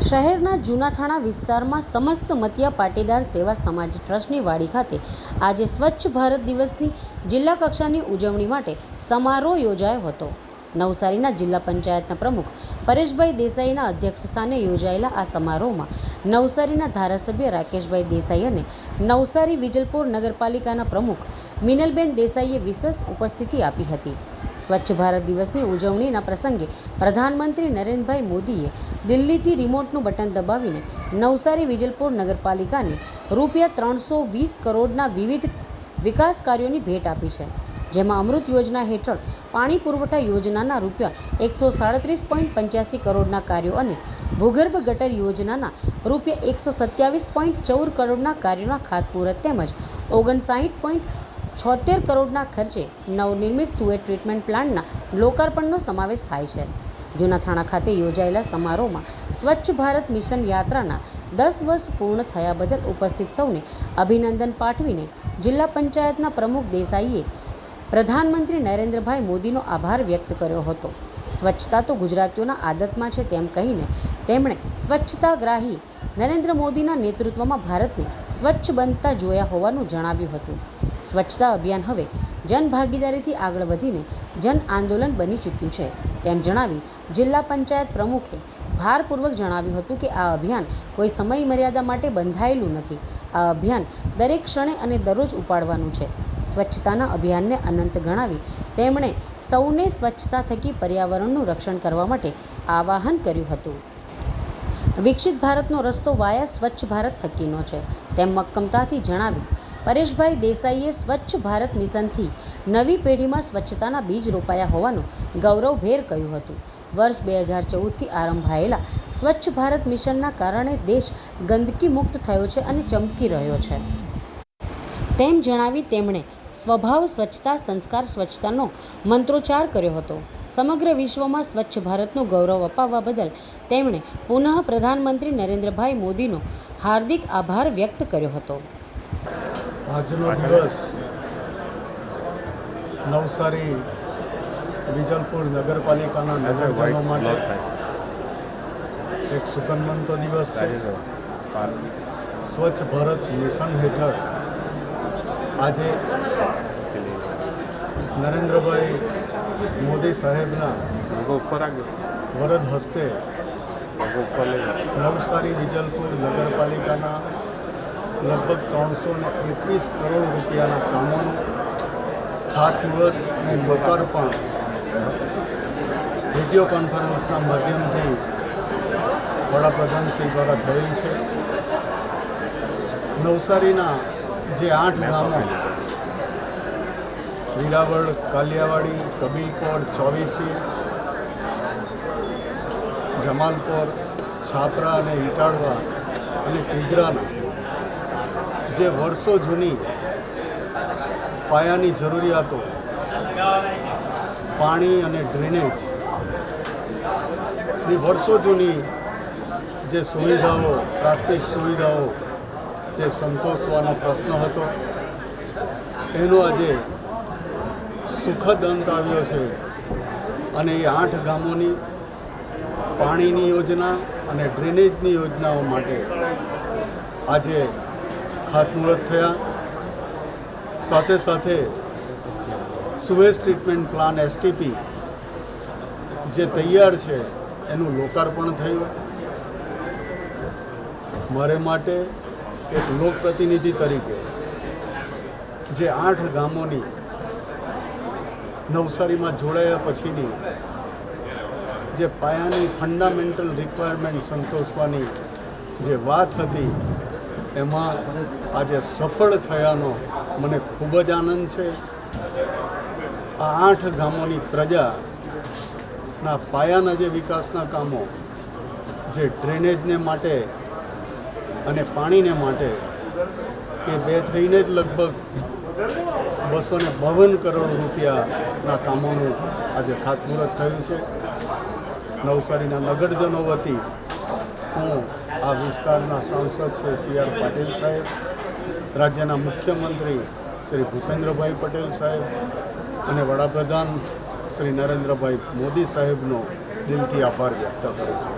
શહેરના જૂના થાણા વિસ્તારમાં સમસ્ત મતિયા પાટીદાર સેવા સમાજ ટ્રસ્ટની વાડી ખાતે આજે સ્વચ્છ ભારત દિવસની જિલ્લા કક્ષાની ઉજવણી માટે સમારોહ યોજાયો હતો. નવસારીના જિલ્લા પંચાયતના પ્રમુખ પરેશભાઈ દેસાઈના અધ્યક્ષ સ્થાને યોજાયેલા આ સમારોહમાં નવસારીના ધારાસભ્ય રાકેશભાઈ દેસાઈ અને નવસારી વિજલપુર નગરપાલિકાના પ્રમુખ મિનલબેન દેસાઈએ વિશેષ ઉપસ્થિતિ આપી હતી. સ્વચ્છ ભારત દિવસની ઉજવણીના પ્રસંગે પ્રધાનમંત્રી નરેન્દ્રભાઈ મોદીએ દિલ્હીથી રિમોટનું બટન દબાવીને નવસારી વિજલપુર નગરપાલિકાને રૂપિયા ત્રણસો વીસ કરોડના વિવિધ વિકાસ કાર્યોની ભેટ આપી છે. જેમાં અમૃત યોજના હેઠળ પાણી પુરવઠા યોજનાના રૂપિયા એકસો સાડત્રીસ પોઈન્ટ પંચ્યાસી કરોડના કાર્યો અને ભૂગર્ભ ગટર યોજનાના રૂપિયા એકસો સત્યાવીસ પોઈન્ટ ચૌદ કરોડના કાર્યોના ખાતમુહૂર્ત તેમજ ઓગણસાઠ પોઈન્ટ છોતેર કરોડના ખર્ચે નવનિર્મિત સુએ ટ્રીટમેન્ટ પ્લાન્ટના લોકાર્પણનો સમાવેશ થાય છે. જૂના થાણા ખાતે યોજાયેલા સમારોહમાં સ્વચ્છ ભારત મિશન યાત્રાના દસ વર્ષ પૂર્ણ થયા બદલ ઉપસ્થિત સૌને અભિનંદન પાઠવીને જિલ્લા પંચાયતના પ્રમુખ દેસાઈએ પ્રધાનમંત્રી નરેન્દ્રભાઈ મોદીનો આભાર વ્યક્ત કર્યો હતો. સ્વચ્છતા તો ગુજરાતીઓના આદતમાં છે તેમ કહીને તેમણે સ્વચ્છતાગ્રાહી નરેન્દ્ર મોદીના નેતૃત્વમાં ભારતને સ્વચ્છ બનતા જોયા હોવાનું જણાવ્યું હતું. સ્વચ્છતા અભિયાન હવે જનભાગીદારીથી આગળ વધીને જન આંદોલન બની ચૂક્યું છે, તેમ જણાવી જિલ્લા પંચાયત પ્રમુખે ભારપૂર્વક જણાવ્યું હતું કે આ અભિયાન કોઈ સમય મર્યાદા માટે બંધાયેલું નથી. આ અભિયાન દરેક ક્ષણે અને દરરોજ ઉપાડવાનું છે. સ્વચ્છતાના અભિયાનને અનંત ગણાવી. તેમણે સૌને સ્વચ્છતા થકી પર્યાવરણનું રક્ષણ કરવા માટે આવાહન કર્યું હતું. વિકસિત ભારતનો રસ્તો વાયા સ્વચ્છ ભારત થકીનો છે, તેમ મક્કમતાથી જણાવી. પરેશભાઈ દેસાઈએ સ્વચ્છ ભારત મિશનથી નવી પેઢીમાં સ્વચ્છતાના બીજ રોપાયા હોવાનું ગૌરવભેર કહ્યું હતું. વર્ષ બે હજાર ચૌદથી આરંભાયેલા સ્વચ્છ ભારત મિશનના કારણે દેશ ગંદકી મુક્ત થયો છે અને ચમકી રહ્યો છે. તેમ જણાવી તેમણે સ્વભાવ સ્વચ્છતા સંસ્કાર સ્વચ્છતાનો મંત્રોચ્ચાર કર્યો હતો. સમગ્ર વિશ્વમાં સ્વચ્છ ભારતનું ગૌરવ અપાવવા બદલ તેમણે પુનઃ પ્રધાનમંત્રી નરેન્દ્રભાઈ મોદીનો હાર્દિક આભાર વ્યક્ત કર્યો હતો. આજનો દિવસ નવસારી વિજલપુર નગરપાલિકાના નગરજનો માટે એક સુકનવંતો દિવસ છે. સ્વચ્છ ભારત મિશન હેઠળ આજે નરેન્દ્રભાઈ મોદી સાહેબના વરદ હસ્તે. નવસારી વિજલપુર નગરપાલિકાના લગભગ ત્રણસો ને એકવીસ કરોડ રૂપિયાના કામોનું ખાતમુહૂર્ત અને લોકાર્પણ વીડિયો કોન્ફરન્સના માધ્યમથી વડાપ્રધાનશ્રી દ્વારા થયેલ છે નવસારીના જે આઠ ગામો વીરાવળ, કાલિયાવાડી કબીલપોર ચોવીસી, જમાલપોર, છાપરા અને ઇટાળવા અને તિગરાના જે વર્ષો જૂની પાયાની જરૂરિયાતો, પાણી અને ડ્રેનેજની વર્ષો જૂની જે સુવિધાઓ, પ્રાથમિક સુવિધાઓ તે સંતોષવાનો પ્રશ્ન હતો. એનો આજે સુખદ અંત આવ્યો છે. અને એ આઠ ગામોની પાણીની યોજના અને ડ્રેનેજની યોજનાઓ માટે આજે ખાતમુહૂર્ત થયા. સાથે સાથે સુએજ ટ્રીટમેન્ટ પ્લાન એસટીપી જે તૈયાર છે, એનું લોકાર્પણ થયું. મારે માટે એક લોકપ્રતિનિધિ તરીકે જે આઠ ગામોની નવસારીમાં જોડાયા પછીની જે પાયાની ફંડામેન્ટલ રિક્વાયરમેન્ટ સંતોષવાની જે વાત હતી, એમાં આજે સફળ થયાનો મને ખૂબ જ આનંદ છે. આ આઠ ગામોની પ્રજાના પાયાના જે વિકાસના કામો, જે ડ્રેનેજને માટે અને પાણીને માટે એ બે થઈને જ લગભગ બસો ને બાવન કરોડ રૂપિયાના કામોનું આજે ખાતમુહૂર્ત થયું છે. નવસારીના નગરજનો વતી હું આ વિસ્તારના સાંસદ છે સી આર પાટીલ સાહેબ, રાજ્યના મુખ્યમંત્રી શ્રી ભૂપેન્દ્રભાઈ પટેલ સાહેબ અને વડાપ્રધાન શ્રી નરેન્દ્રભાઈ મોદી સાહેબનો દિલથી આભાર વ્યક્ત કરું છું.